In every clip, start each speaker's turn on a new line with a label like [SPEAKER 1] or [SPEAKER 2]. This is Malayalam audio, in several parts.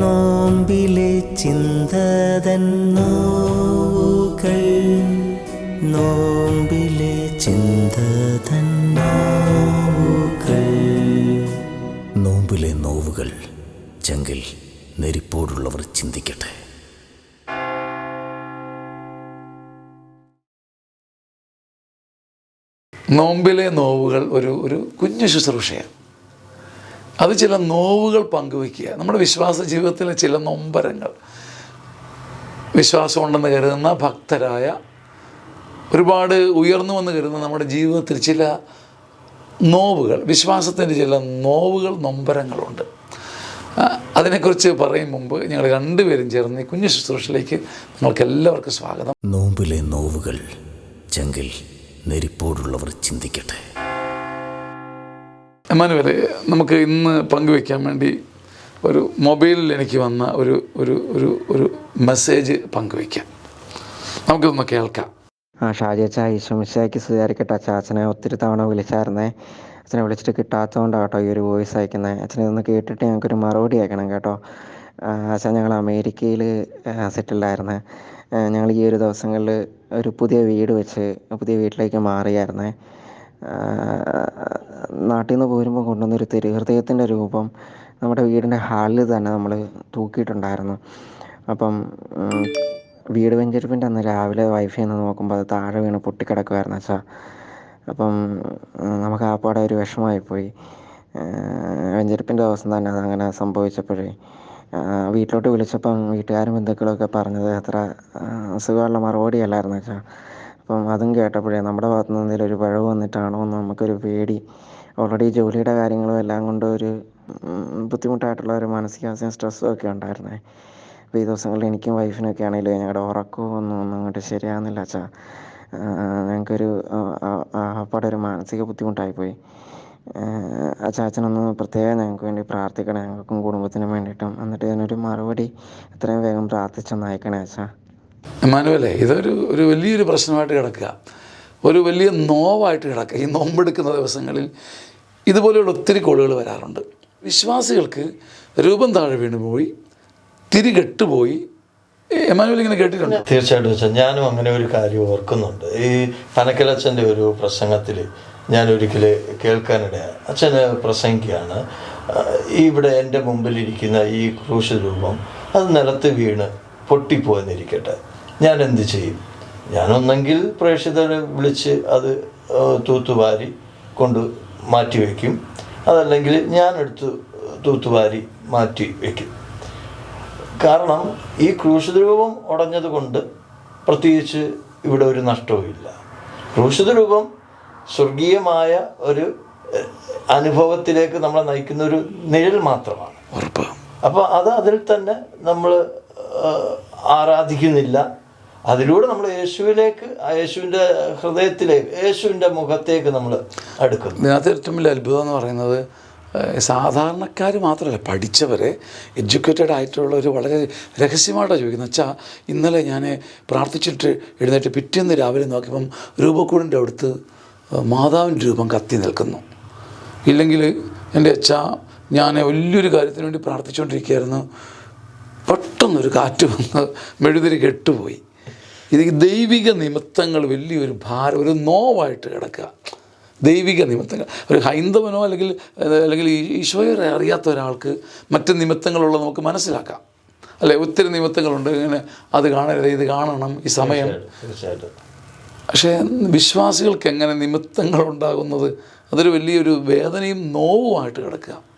[SPEAKER 1] നോമ്പിലെ ചിന്തതൻ നോവുകൾ നോമ്പിലെ ചിന്തതൻ നോവുകൾ നോമ്പിലെ നോവുകൾ ചെങ്കിൽ നെരിപ്പോടുള്ളവർ ചിന്തിക്കട്ടെ.
[SPEAKER 2] നോമ്പിലെ നോവുകൾ ഒരു ഒരു കുഞ്ഞു ശുശ്രൂഷയാണ്. അത് ചില നോവുകൾ പങ്കുവയ്ക്കുക. നമ്മുടെ വിശ്വാസ ജീവിതത്തിലെ ചില നൊമ്പരങ്ങൾ. വിശ്വാസമുണ്ടെന്ന് കരുതുന്ന ഭക്തരായ ഒരുപാട് ഉയർന്നു വന്ന് കരുതുന്ന നമ്മുടെ ജീവിതത്തിൽ ചില നോവുകൾ വിശ്വാസത്തിന്റെ ചില നോവുകൾ നൊമ്പരങ്ങളുണ്ട്. അതിനെക്കുറിച്ച് പറയും മുമ്പ് ഞങ്ങൾ രണ്ടുപേരും ചേർന്ന് കുഞ്ഞു ശുശ്രൂഷയിലേക്ക് നിങ്ങൾക്ക് എല്ലാവർക്കും സ്വാഗതം.
[SPEAKER 1] നോമ്പിലെ നോവുകൾ ചെങ്കിൽ നെരിപ്പോടുള്ളവർ ചിന്തിക്കട്ടെ.
[SPEAKER 2] എമാനുവലെ നമുക്ക് ഇന്ന് പങ്കുവെക്കാൻ വേണ്ടി ഒരു മൊബൈലിൽ എനിക്ക് വന്ന ഒരു ഒരു ഒരു ഒരു മെസ്സേജ് പങ്കുവെക്കാം. നമുക്കിതൊന്ന് കേൾക്കാം.
[SPEAKER 3] ആ ഷാജി അച്ഛാ ഈശോമിശയ്ക്ക് സുതാരിക്കട്ടെ അച്ഛാ അച്ഛനെ ഒത്തിരി തവണ വിളിച്ചായിരുന്നേ. അച്ഛനെ വിളിച്ചിട്ട് കിട്ടാത്തതുകൊണ്ടാണ് കേട്ടോ ഈ ഒരു വോയിസ് അയക്കുന്നത് അച്ഛനെ ഇതൊന്ന് കേട്ടിട്ട് ഞങ്ങൾക്കൊരു മറുപടി അയക്കണം കേട്ടോ. അച്ഛാ ഞങ്ങൾ അമേരിക്കയിൽ സെറ്റിൽഡായിരുന്നേ ഞങ്ങൾ ഈ ഒരു ദിവസങ്ങളിൽ ഒരു പുതിയ വീട് വെച്ച് പുതിയ വീട്ടിലേക്ക് മാറിയായിരുന്നേ. നാട്ടിൽ നിന്ന് പോരുമ്പോൾ കൊണ്ടുവന്നൊരു തിരുഹൃദയത്തിന്റെ രൂപം നമ്മുടെ വീടിന്റെ ഹാളിൽ തന്നെ നമ്മൾ തൂക്കിയിട്ടുണ്ടായിരുന്നു. അപ്പം വീട് വെഞ്ചരിപ്പിന്റെ അന്ന് രാവിലെ വൈഫ് എന്ന് നോക്കുമ്പോൾ അത് താഴെ വീണ് പൊട്ടിക്കിടക്കുമായിരുന്നു അച്ഛാ. അപ്പം നമുക്ക് ആ പാടെ ഒരു വിഷമമായിപ്പോയി. വെഞ്ചരിപ്പിന്റെ ദിവസം തന്നെ അതങ്ങനെ സംഭവിച്ചപ്പോഴേ വീട്ടിലോട്ട് വിളിച്ചപ്പം വീട്ടുകാരും ബന്ധുക്കളൊക്കെ പറഞ്ഞത് അത്ര സുഖമുള്ള മറുപടി അല്ലായിരുന്നു അച്ഛാ. അപ്പം അതും കേട്ടപ്പോഴേ നമ്മുടെ ഭാഗത്തു നിന്ന് എന്തെങ്കിലും ഒരു പിഴവ് വന്നിട്ടാണോ എന്ന് നമുക്കൊരു പേടി. ഓൾറെഡി ജോലിയുടെ കാര്യങ്ങളും എല്ലാം കൊണ്ട് ഒരു ബുദ്ധിമുട്ടായിട്ടുള്ള ഒരു മാനസികാവസ്ഥയും സ്ട്രെസ്സും ഒക്കെ ഉണ്ടായിരുന്നേ. അപ്പോൾ ഈ ദിവസങ്ങളിൽ എനിക്കും വൈഫിനൊക്കെ ആണെങ്കിലും ഞങ്ങളുടെ ഉറക്കവും ഒന്നും ഒന്നും അങ്ങോട്ട് ശരിയാകുന്നില്ല അച്ഛാ. ഞങ്ങൾക്കൊരു അപ്പാടെ ഒരു മാനസിക ബുദ്ധിമുട്ടായിപ്പോയി. അച്ഛാ അച്ഛനൊന്ന് പ്രത്യേകം ഞങ്ങൾക്ക് വേണ്ടി പ്രാർത്ഥിക്കണേ. ഞങ്ങൾക്കും കുടുംബത്തിനും വേണ്ടിയിട്ടും. എന്നിട്ട് ഇതിനൊരു മറുപടി എത്രയും വേഗം പ്രാർത്ഥിച്ചൊന്ന് അയക്കണേ അച്ഛാ.
[SPEAKER 2] എമാനുവലെ ഇതൊരു ഒരു വലിയൊരു പ്രശ്നമായിട്ട് കിടക്കുക. ഒരു വലിയ നോവായിട്ട് കിടക്കുക. ഈ നോമ്പെടുക്കുന്ന ദിവസങ്ങളിൽ ഇതുപോലെയുള്ള ഒത്തിരി കോളുകൾ വരാറുണ്ട്. വിശ്വാസികൾക്ക് രൂപം താഴെ വീണുപോയി തിരികെട്ടുപോയി എമാനുവൽ ഇങ്ങനെ കേട്ടിട്ടുണ്ട്?
[SPEAKER 4] തീർച്ചയായിട്ടും വെച്ചാൽ ഞാനും അങ്ങനെ ഒരു കാര്യം ഓർക്കുന്നുണ്ട്. ഈ പനക്കലച്ഛന്റെ ഒരു പ്രസംഗത്തിൽ ഞാൻ ഒരിക്കൽ കേൾക്കാനിടയാണ് അച്ഛൻ പ്രസംഗിക്കുകയാണ്. ഇവിടെ എന്റെ മുമ്പിലിരിക്കുന്ന ഈ ക്രൂശ രൂപം അത് നിലത്ത് വീണ് പൊട്ടിപ്പോയെന്നിരിക്കട്ടെ. ഞാൻ എന്ത് ചെയ്യും? ഞാനൊന്നെങ്കിൽ പ്രേക്ഷിതരെ വിളിച്ച് അത് തൂത്തുവാരി കൊണ്ട് മാറ്റി വയ്ക്കും. അതല്ലെങ്കിൽ ഞാനെടുത്ത് തൂത്തുവാരി മാറ്റി വയ്ക്കും. കാരണം ഈ ക്രൂശിത ഉടഞ്ഞതുകൊണ്ട് ഉടഞ്ഞത് കൊണ്ട് പ്രത്യേകിച്ച് ഇവിടെ ഒരു നഷ്ടവുമില്ല ക്രൂശിത രൂപം സ്വർഗീയമായ ഒരു അനുഭവത്തിലേക്ക് നമ്മളെ നയിക്കുന്ന ഒരു നിഴൽ മാത്രമാണ്.
[SPEAKER 2] ഉറപ്പ്.
[SPEAKER 4] അപ്പോൾ അത് അതിൽ തന്നെ നമ്മൾ ആരാധിക്കുന്നില്ല. അതിലൂടെ നമ്മൾ യേശുവിലേക്ക് യേശുവിന്റെ ഹൃദയത്തിലേക്ക് യേശുവിന്റെ മുഖത്തേക്ക് നമ്മൾ അടുക്കുന്നു.
[SPEAKER 2] അതിനകത്ത് ഏറ്റവും വലിയ അത്ഭുതം എന്ന് പറയുന്നത് സാധാരണക്കാർ മാത്രമല്ല പഠിച്ചവരെ എഡ്യൂക്കേറ്റഡ് ആയിട്ടുള്ളവർ വളരെ രഹസ്യമായിട്ടാണ് ചോദിക്കുന്നത്. വെച്ചാൽ ഇന്നലെ ഞാൻ പ്രാർത്ഥിച്ചിട്ട് എഴുന്നേറ്റ് പിറ്റേന്ന് രാവിലെ നോക്കിയപ്പം രൂപക്കൂടിന്റെ അടുത്ത് മാതാവിന്റെ രൂപം കത്തി നിൽക്കുന്നു. ഇല്ലെങ്കിൽ എന്റെ അച്ഛ ഞാൻ വലിയൊരു കാര്യത്തിന് വേണ്ടി പ്രാർത്ഥിച്ചുകൊണ്ടിരിക്കുകയായിരുന്നു. പെട്ടെന്നൊരു കാറ്റ് വന്ന് മെഴുതിരി കെട്ടുപോയി. ഇത് ദൈവിക നിമിത്തങ്ങൾ വലിയൊരു ഭാരം ഒരു നോവായിട്ട് കിടക്കുക. ദൈവിക നിമിത്തങ്ങൾ. ഒരു ഹൈന്ദവനോ അല്ലെങ്കിൽ അല്ലെങ്കിൽ ഈശോയെ അറിയാത്ത ഒരാൾക്ക് മറ്റ് നിമിത്തങ്ങളുള്ള നമുക്ക് മനസ്സിലാക്കാം. അല്ലെ? ഒത്തിരി നിമിത്തങ്ങളുണ്ട്. ഇങ്ങനെ അത് കാണരുത് ഇത് കാണണം ഈ സമയം. പക്ഷേ വിശ്വാസികൾക്ക് എങ്ങനെ നിമിത്തങ്ങൾ ഉണ്ടാകുന്നത്? അതൊരു വലിയൊരു വേദനയും നോവുമായിട്ട് കിടക്കുക.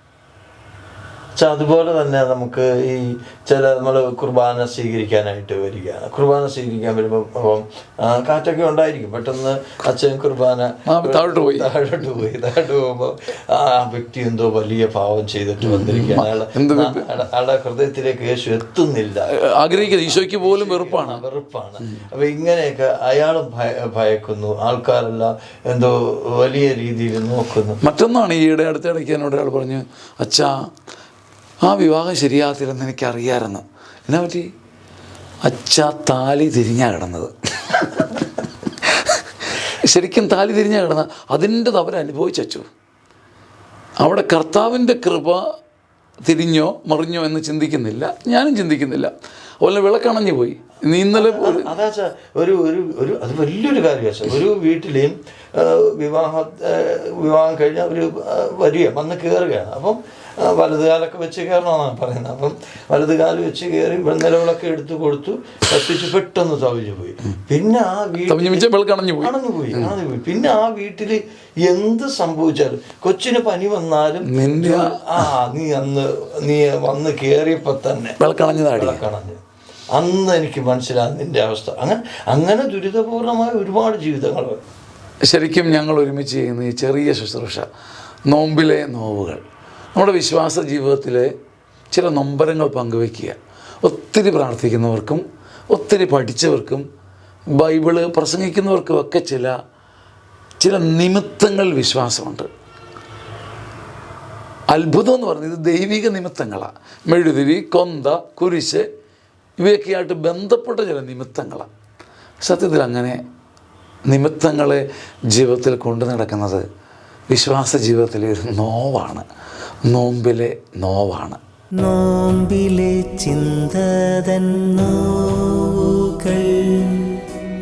[SPEAKER 4] പക്ഷെ അതുപോലെ തന്നെ നമുക്ക് ഈ ചില നമ്മൾ കുർബാന സ്വീകരിക്കാനായിട്ട് വരികയാണ്. കുർബാന സ്വീകരിക്കാൻ വരുമ്പോൾ അപ്പം കാറ്റൊക്കെ ഉണ്ടായിരിക്കും. പെട്ടെന്ന് അച്ഛൻ കുർബാന
[SPEAKER 2] താഴോട്ട് പോയി.
[SPEAKER 4] താഴോട്ട് പോയി. താഴോട്ട് പോകുമ്പോൾ ആ വ്യക്തി എന്തോ വലിയ ഭാവം ചെയ്തിട്ട് വന്നിരിക്കുകയാണ്. അയാളെ അയാളുടെ- അയാളുടെ ഹൃദയത്തിലേക്ക് യേശു എത്തുന്നില്ല.
[SPEAKER 2] ആഗ്രഹിക്കുന്നത് ഈശോയ്ക്ക് പോലും വെറുപ്പാണ്.
[SPEAKER 4] വെറുപ്പാണ്. അപ്പൊ ഇങ്ങനെയൊക്കെ അയാളും ഭയക്കുന്നു. ആൾക്കാരെല്ലാം എന്തോ വലിയ രീതിയിൽ നോക്കുന്നു.
[SPEAKER 2] മറ്റൊന്നാണ് ഈയിടെ അടുത്തിടയ്ക്ക് എന്നോട് അയാൾ പറഞ്ഞു അച്ഛാ ആ വിവാഹം ശരിയാകത്തില്ലെന്ന് എനിക്കറിയാമായിരുന്നു എന്നാ പറ്റി? അച്ഛ താലി തിരിഞ്ഞാ കിടന്നത്. ശരിക്കും താലി തിരിഞ്ഞാ കിടന്ന അതിന്റെ തവര അനുഭവിച്ചു അവിടെ കർത്താവിന്റെ കൃപ തിരിഞ്ഞോ മറിഞ്ഞോ എന്ന് ചിന്തിക്കുന്നില്ല. ഞാനും ചിന്തിക്കുന്നില്ല. അതുപോലെ വിളക്കണഞ്ഞു പോയി. നീ ഇന്നലെ ഒരു
[SPEAKER 4] അതാ ഒരു ഒരു ഒരു അത് വലിയൊരു കാര്യമാണ് ഒരു വീട്ടിലെയും വിവാഹ വിവാഹം കഴിഞ്ഞ ഒരു വരിക വന്ന് കയറുകയാണ് അപ്പം വലതുകാലൊക്കെ വെച്ച് കയറണമെന്നാണ് പറയുന്നത്. അപ്പം വലതുകാൽ വെച്ച് കയറി നിലവിളൊക്കെ എടുത്തു കൊടുത്തു കത്തിച്ച് പെട്ടെന്ന് തവിഞ്ഞു പോയി. പിന്നെ ആ വീട്ടിൽ
[SPEAKER 2] കണഞ്ഞു വിളക്കണഞ്ഞു പോയി.
[SPEAKER 4] കണഞ്ഞു പോയി അണഞ്ഞു പോയി. പിന്നെ ആ വീട്ടിൽ എന്ത് സംഭവിച്ചാലും കൊച്ചിന് പനി വന്നാലും
[SPEAKER 2] ആ-
[SPEAKER 4] നീ അന്ന് നീ വന്ന് കയറിയപ്പോൾ തന്നെ
[SPEAKER 2] വിളക്കണഞ്ഞതാടി
[SPEAKER 4] വിളക്കണഞ്ഞു അന്ന് എനിക്ക് മനസ്സിലാകും നിന്റെ അവസ്ഥ. അങ്ങനെ അങ്ങനെ ദുരിതപൂർണമായ ഒരുപാട് ജീവിതങ്ങൾ.
[SPEAKER 2] ശരിക്കും ഞങ്ങൾ ഒരുമിച്ച് ചെയ്യുന്ന ഈ ചെറിയ ശുശ്രൂഷ നോമ്പിലെ നോവുകൾ. നമ്മുടെ വിശ്വാസ ജീവിതത്തിലെ ചില നൊമ്പരങ്ങൾ പങ്കുവെക്കുക ഒത്തിരി പ്രാർത്ഥിക്കുന്നവർക്കും ഒത്തിരി പഠിച്ചവർക്കും ബൈബിൾ പ്രസംഗിക്കുന്നവർക്കും ഒക്കെ ചില ചില നിമിത്തങ്ങൾ വിശ്വാസമുണ്ട്. അത്ഭുതം എന്ന് പറഞ്ഞത് ദൈവിക നിമിത്തങ്ങളാണ് മെഴുതിരി കൊന്ത കുരിശ് ഇവയൊക്കെയായിട്ട് ബന്ധപ്പെട്ട ചില നിമിത്തങ്ങളാണ് സത്യത്തിൽ അങ്ങനെ നിമിത്തങ്ങളെ ജീവിതത്തിൽ കൊണ്ടു നടക്കുന്നത് വിശ്വാസ ജീവിതത്തിലെ ഒരു നോവാണ്. നോമ്പിലെ നോവാണ്.
[SPEAKER 1] നോമ്പിലെ ചിന്തതൻ നോവുകൾ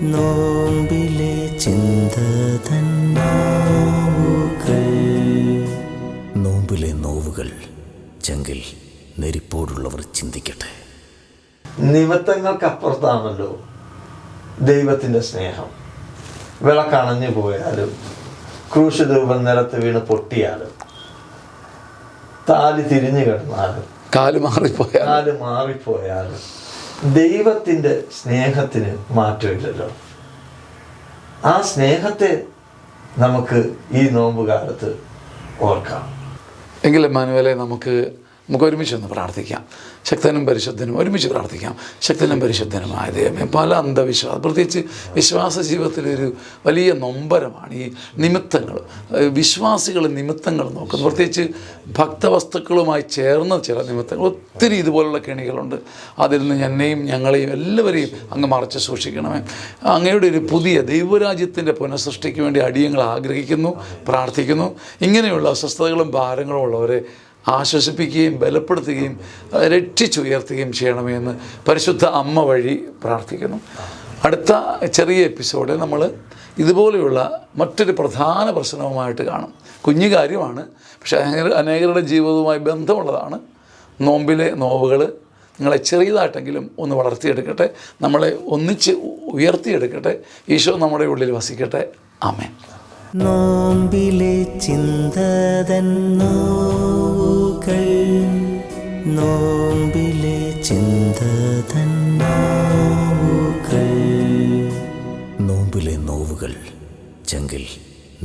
[SPEAKER 1] നോമ്പിലെ ചിന്തതൻ നോവുകൾ. നോമ്പിലെ നോവുകൾ ചെങ്കിൽ നെരിപ്പോടുള്ളവർ ചിന്തിക്കട്ടെ.
[SPEAKER 4] നിമിത്തങ്ങൾക്കപ്പുറത്താണല്ലോ ദൈവത്തിന്റെ സ്നേഹം. വിളക്കണഞ്ഞു പോയാലും ക്രൂശ് രൂപം നിലത്ത് വീണ് പൊട്ടിയാലും താലി തിരിഞ്ഞു കിടന്നാലും
[SPEAKER 2] കാൽ മാറിപ്പോയാൽ
[SPEAKER 4] കാൽ മാറിപ്പോയാലും ദൈവത്തിന്റെ സ്നേഹത്തിന് മാറ്റമില്ലല്ലോ. ആ സ്നേഹത്തെ നമുക്ക് ഈ നോമ്പുകാലത്ത് ഓർക്കാം.
[SPEAKER 2] എങ്കിലും മാനുവലെ നമുക്ക് നമുക്ക് ഒരുമിച്ച് ഒന്ന് പ്രാർത്ഥിക്കാം. ശക്തനും പരിശുദ്ധനും ഒരുമിച്ച് പ്രാർത്ഥിക്കാം. ശക്തനും പരിശുദ്ധനുമായ ദൈവമേ പല അന്ധവിശ്വാസം പ്രത്യേകിച്ച് വിശ്വാസ ജീവിതത്തിലൊരു വലിയ നൊമ്പരമാണ് ഈ നിമിത്തങ്ങൾ. വിശ്വാസികൾ നിമിത്തങ്ങൾ നോക്കുന്നു. പ്രത്യേകിച്ച് ഭക്തവസ്തുക്കളുമായി ചേർന്ന ചില നിമിത്തങ്ങൾ. ഒത്തിരി ഇതുപോലുള്ള കെണികളുണ്ട്. അതിൽ നിന്ന് എന്നെയും ഞങ്ങളെയും എല്ലാവരെയും അങ്ങ് മറച്ച് സൂക്ഷിക്കണമേ. അങ്ങയുടെ ഒരു പുതിയ ദൈവരാജ്യത്തിന്റെ പുനഃസൃഷ്ടിക്ക് വേണ്ടി അടിയങ്ങൾ ആഗ്രഹിക്കുന്നു പ്രാർത്ഥിക്കുന്നു. ഇങ്ങനെയുള്ള അസ്വസ്ഥതകളും ഭാരങ്ങളും ഉള്ളവരെ ആശ്വസിപ്പിക്കുകയും ബലപ്പെടുത്തുകയും രക്ഷിച്ചുയർത്തുകയും ചെയ്യണമേ എന്ന് പരിശുദ്ധ അമ്മ വഴി പ്രാർത്ഥിക്കുന്നു. അടുത്ത ചെറിയ എപ്പിസോഡ് നമ്മൾ ഇതുപോലെയുള്ള മറ്റൊരു പ്രധാന പ്രശ്നവുമായിട്ട് കാണും. കുഞ്ഞു കാര്യമാണ് പക്ഷേ അനേക- അനേകരുടെ ജീവിതവുമായി ബന്ധമുള്ളതാണ്. നോമ്പിലെ നോവുകൾ നിങ്ങളെ ചെറിയതായിട്ടെങ്കിലും ഒന്ന് വളർത്തിയെടുക്കട്ടെ നമ്മളെ ഒന്നിച്ച് ഉയർത്തിയെടുക്കട്ടെ ഈശോ നമ്മുടെ ഉള്ളിൽ വസിക്കട്ടെ. ആമേ
[SPEAKER 1] നോമ്പിലെ ചിന്തതന്നോ നോമ്പിലെ നോവുകൾ നോമ്പിലെ നോവുകൾ ചെങ്കിൽ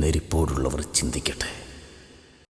[SPEAKER 1] നെരിപ്പോടുള്ളവർ ചിന്തിക്കട്ടെ.